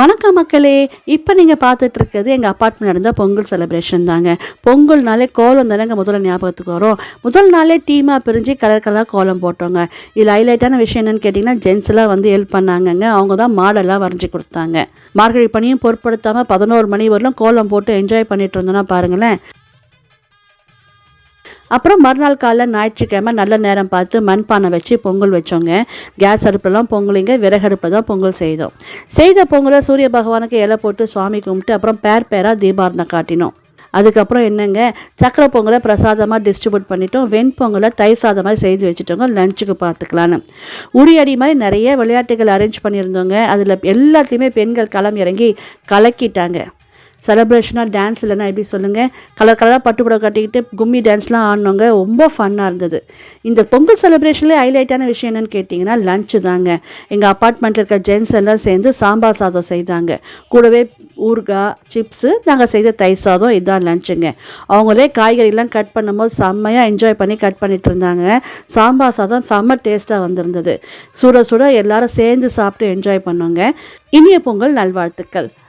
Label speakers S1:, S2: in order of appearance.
S1: வணக்கம் மக்களே. இப்போ நீங்கள் பார்த்துட்டு இருக்கிறது எங்கள் அப்பார்ட்மெண்ட் நடந்த பொங்கல் செலிப்ரேஷன் தாங்க. பொங்கல்னாலே கோலம் தானேங்க முதல்ல ஞாபகத்துக்கு வரும். முதல் நாளே டீமாக பிரிஞ்சு கலர் கலராக கோலம் போட்டோங்க. இதில் ஹைலைட்டான விஷயம் என்னென்னு கேட்டிங்கன்னா ஜென்ஸ் எல்லாம் வந்து ஹெல்ப் பண்ணாங்கங்க. அவங்க தான் மாடலாக வரைஞ்சி கொடுத்தாங்க. மார்கழி பணியும் பொருட்படுத்தாமல் பதினோரு மணி வரலும் கோலம் போட்டு என்ஜாய் பண்ணிட்டு இருந்தோன்னா பாருங்களேன். அப்புறம் மறுநாள் காலைல ஞாயிற்றுக்கிழமை நல்ல நேரம் பார்த்து மண்பானை வச்சு பொங்கல் வச்சோங்க. கேஸ் அடுப்புலாம் பொங்கலிங்க விறகடுப்பில் தான் பொங்கல் செய்தோம். செய்த பொங்கலை சூரிய பகவானுக்கு இலை போட்டு சுவாமி கும்பிட்டு அப்புறம் பேர் பேராக தீபாரதம் காட்டினோம். அதுக்கப்புறம் என்னங்க? சக்கரை பொங்கலை பிரசாதமாக டிஸ்ட்ரிபியூட் பண்ணிட்டோம். வெண்பொங்கலை தயிர் சாதம் மாதிரி செய்து வச்சுட்டோங்க. லஞ்சுக்கு பார்த்துக்கலான்னு. உரியடி மாதிரி நிறைய விளையாட்டுகள் அரேஞ்ச் பண்ணியிருந்தோங்க. அதில் எல்லாத்துலேயுமே பெண்கள் களம் இறங்கி கலக்கிட்டாங்க. செலப்ரேஷனாக டான்ஸ் இல்லைன்னா எப்படி சொல்லுங்கள் கலர் கலராக பட்டுப்புடவை கட்டிக்கிட்டு கும்மி டான்ஸ்லாம் ஆடினவங்க ரொம்ப ஃபன்னாக இருந்தது. இந்த பொங்கல் செலிப்ரேஷன்லேயே ஹைலைட்டான விஷயம் என்னென்னு கேட்டிங்கன்னா லஞ்சு தாங்க. எங்கள் அப்பார்ட்மெண்ட்டில் இருக்க ஜென்ஸ் எல்லாம் சேர்ந்து சாம்பார் சாதம் செய்தாங்க. கூடவே ஊறுகாய் சிப்ஸு நாங்கள் செய்த தயிர் சாதம் இதுதான் லஞ்சுங்க அவங்களே காய்கறிலாம் கட் பண்ணும்போது செம்மையாக என்ஜாய் பண்ணி கட் பண்ணிட்டு இருந்தாங்க. சாம்பார் சாதம் செம்ம டேஸ்ட்டாக வந்திருந்தது. சுட சுட எல்லாரும் சேர்ந்து சாப்பிட்டு என்ஜாய் பண்ணோங்க. இனிய பொங்கல் நல்வாழ்த்துக்கள்.